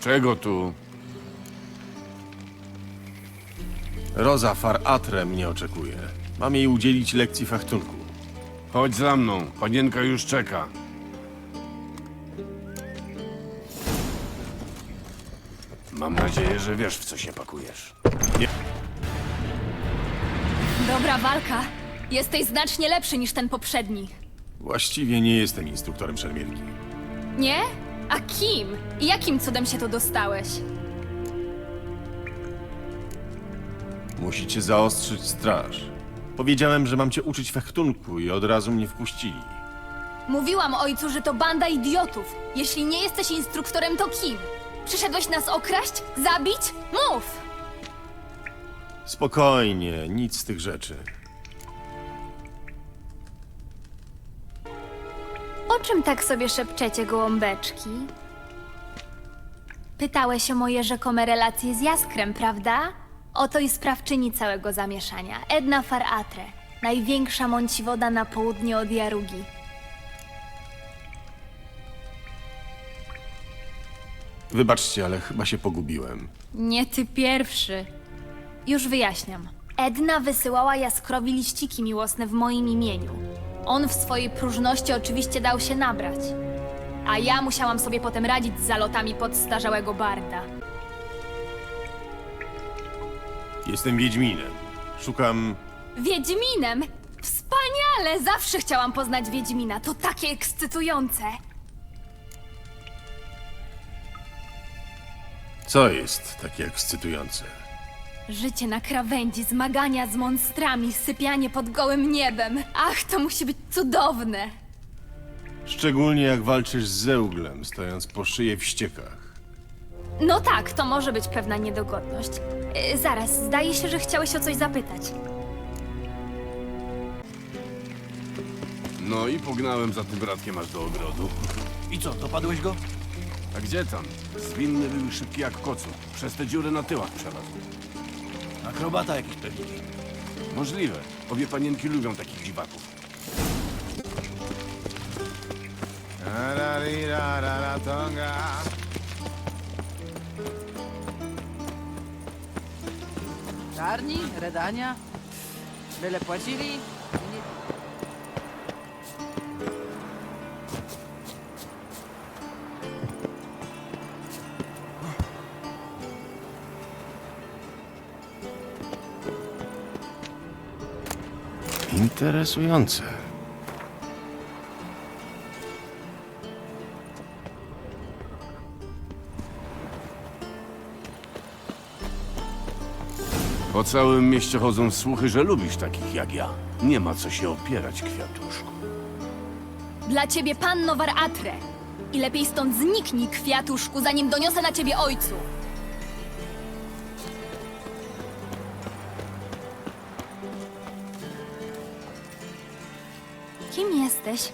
Czego tu? Roza Far Atre mnie oczekuje. Mam jej udzielić lekcji fachtunku. Chodź za mną, panienka już czeka. Mam nadzieję, że wiesz, w co się pakujesz. Dobra walka. Jesteś znacznie lepszy niż ten poprzedni. Właściwie nie jestem instruktorem szermierki. Nie? A kim? I jakim cudem się tu dostałeś? Musicie zaostrzyć straż. Powiedziałem, że mam cię uczyć fechtunku i od razu mnie wpuścili. Mówiłam ojcu, że to banda idiotów. Jeśli nie jesteś instruktorem, to kim? Przyszedłeś nas okraść? Zabić? Mów! Spokojnie, nic z tych rzeczy. O czym tak sobie szepczecie, gołąbeczki? Pytałeś o moje rzekome relacje z Jaskrem, prawda? Oto i sprawczyni całego zamieszania. Edna Faratre, największa mąciwoda na południe od Jarugi. Wybaczcie, ale chyba się pogubiłem. Nie ty pierwszy. Już wyjaśniam. Edna wysyłała Jaskrowi liściki miłosne w moim imieniu. On w swojej próżności oczywiście dał się nabrać. A ja musiałam sobie potem radzić z zalotami podstarzałego barda. Jestem Wiedźminem. Szukam... Wiedźminem! Wspaniale! Zawsze chciałam poznać Wiedźmina. To takie ekscytujące. Co jest takie ekscytujące? Życie na krawędzi, zmagania z monstrami, sypianie pod gołym niebem. Ach, to musi być cudowne! Szczególnie jak walczysz z Zeuglem, stojąc po szyję w ściekach. No tak, to może być pewna niedogodność. Yy, zaraz, zdaje się, że chciałeś o coś zapytać. No i pognałem za tym bratkiem aż do ogrodu. I co, dopadłeś go? A gdzie tam? Zwinny był szybki jak kocu. Przez te dziury na tyłach przelazł. Akrobata jakiś pewnie. Możliwe. Obie panienki lubią takich dziwaków. Czarni, Redania, byle płacili. Interesujące. Po całym mieście chodzą słuchy, że lubisz takich jak ja. Nie ma co się opierać, kwiatuszku. Dla ciebie panno War Atre. I lepiej stąd zniknij, kwiatuszku, zanim doniosę na ciebie ojcu. Kim jesteś?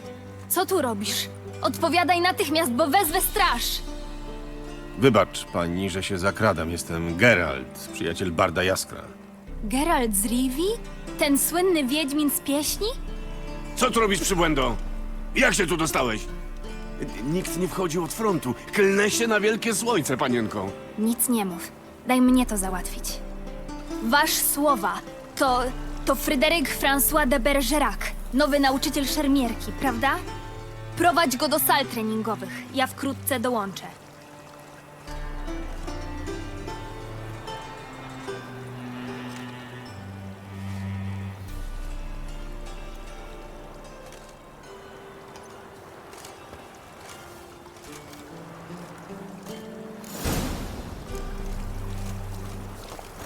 Co tu robisz? Odpowiadaj natychmiast, bo wezwę straż! Wybacz pani, że się zakradam. Jestem Geralt, przyjaciel Barda Jaskra. Geralt z Rivi? Ten słynny wiedźmin z pieśni? Co tu robisz, przybłędo? Jak się tu dostałeś? Nikt nie wchodził od frontu. Klnę się na wielkie słońce, panienko. Nic nie mów. Daj mnie to załatwić. Wasz słowa to. to Fryderyk François de Bergerac, nowy nauczyciel szermierki, prawda? Prowadź go do sal treningowych. Ja wkrótce dołączę.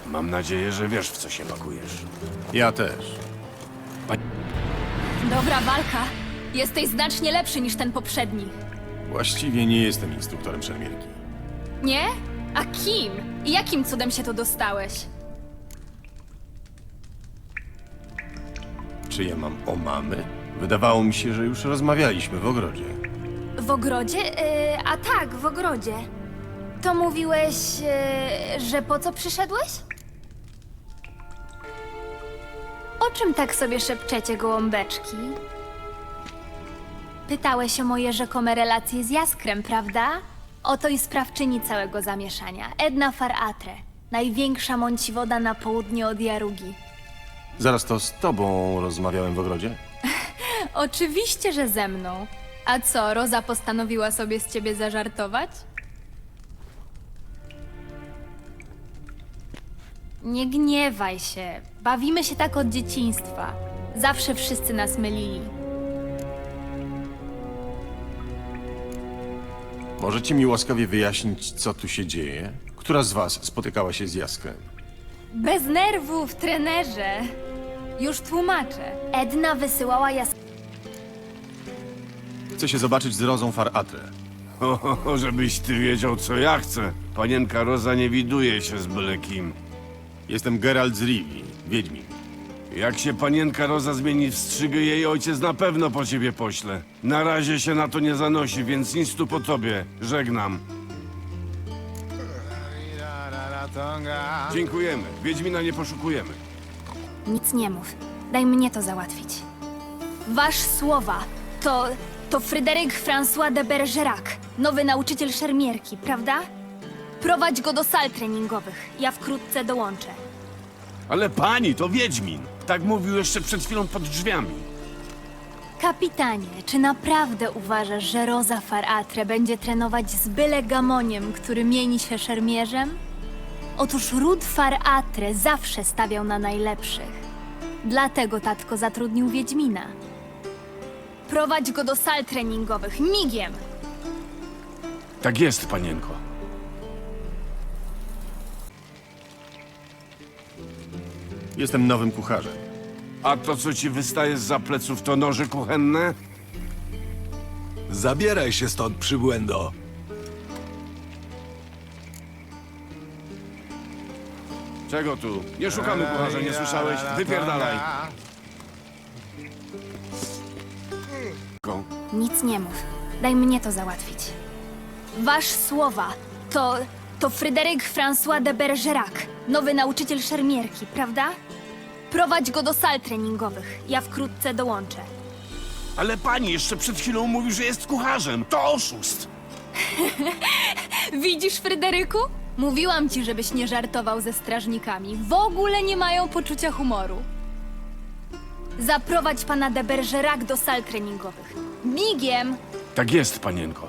Mam nadzieję, że wiesz, w co się pakujesz. Ja też. Dobra walka. Jesteś znacznie lepszy niż ten poprzedni. Właściwie nie jestem instruktorem szermierki. Nie? A kim? I jakim cudem się tu dostałeś? Czy ja mam o mamy? Wydawało mi się, że już rozmawialiśmy w ogrodzie. W ogrodzie? Yy, a tak, w ogrodzie. To mówiłeś, yy, że po co przyszedłeś? O czym tak sobie szepczecie, gołąbeczki? Pytałeś o moje rzekome relacje z Jaskrem, prawda? Oto i sprawczyni całego zamieszania. Edna Faratre. Największa mąciwoda na południe od Jarugi. Zaraz to z tobą rozmawiałem w ogrodzie? Oczywiście, że ze mną. A co, Roza postanowiła sobie z ciebie zażartować? Nie gniewaj się. Bawimy się tak od dzieciństwa. Zawsze wszyscy nas mylili. Możecie mi łaskawie wyjaśnić, co tu się dzieje? Która z was spotykała się z Jaskrem? Bez nerwów, trenerze. Już tłumaczę. Edna wysyłała jas... Chcę się zobaczyć z Rozą Far Atre. O, o, żebyś ty wiedział, co ja chcę. Panienka Roza nie widuje się z byle kim. Jestem Geralt z Rivi, Wiedźmin. Jak się panienka Roza zmieni w strzygę, jej ojciec na pewno po ciebie pośle. Na razie się na to nie zanosi, więc nic tu po tobie. Żegnam. Dziękujemy. Wiedźmina nie poszukujemy. Nic nie mów. Daj mnie to załatwić. Wasz słowa to... to Fryderyk François de Bergerac, nowy nauczyciel szermierki, prawda? Prowadź go do sal treningowych. Ja wkrótce dołączę. Ale pani, to Wiedźmin. Tak mówił jeszcze przed chwilą pod drzwiami. Kapitanie, czy naprawdę uważasz, że Rosa Faratre będzie trenować z byle gamoniem, który mieni się szermierzem? Otóż ród Faratre zawsze stawiał na najlepszych. Dlatego tatko zatrudnił Wiedźmina. Prowadź go do sal treningowych, migiem! Tak jest, panienko. Jestem nowym kucharzem. A to, co ci wystaje z pleców, to noże kuchenne? Zabieraj się stąd, przybłędo. Czego tu? Nie szukamy kucharza, nie słyszałeś? Wypierdalaj. Ko- Nic nie mów. Daj mnie to załatwić. Wasz słowa to. to Fryderyk François de Bergerac, nowy nauczyciel szermierki, prawda? Prowadź go do sal treningowych. Ja wkrótce dołączę. Ale pani jeszcze przed chwilą mówił, że jest kucharzem. To oszust. Widzisz, Fryderyku? Mówiłam ci, żebyś nie żartował ze strażnikami. W ogóle nie mają poczucia humoru. Zaprowadź pana de Bergerac do sal treningowych. Migiem! Tak jest, panienko.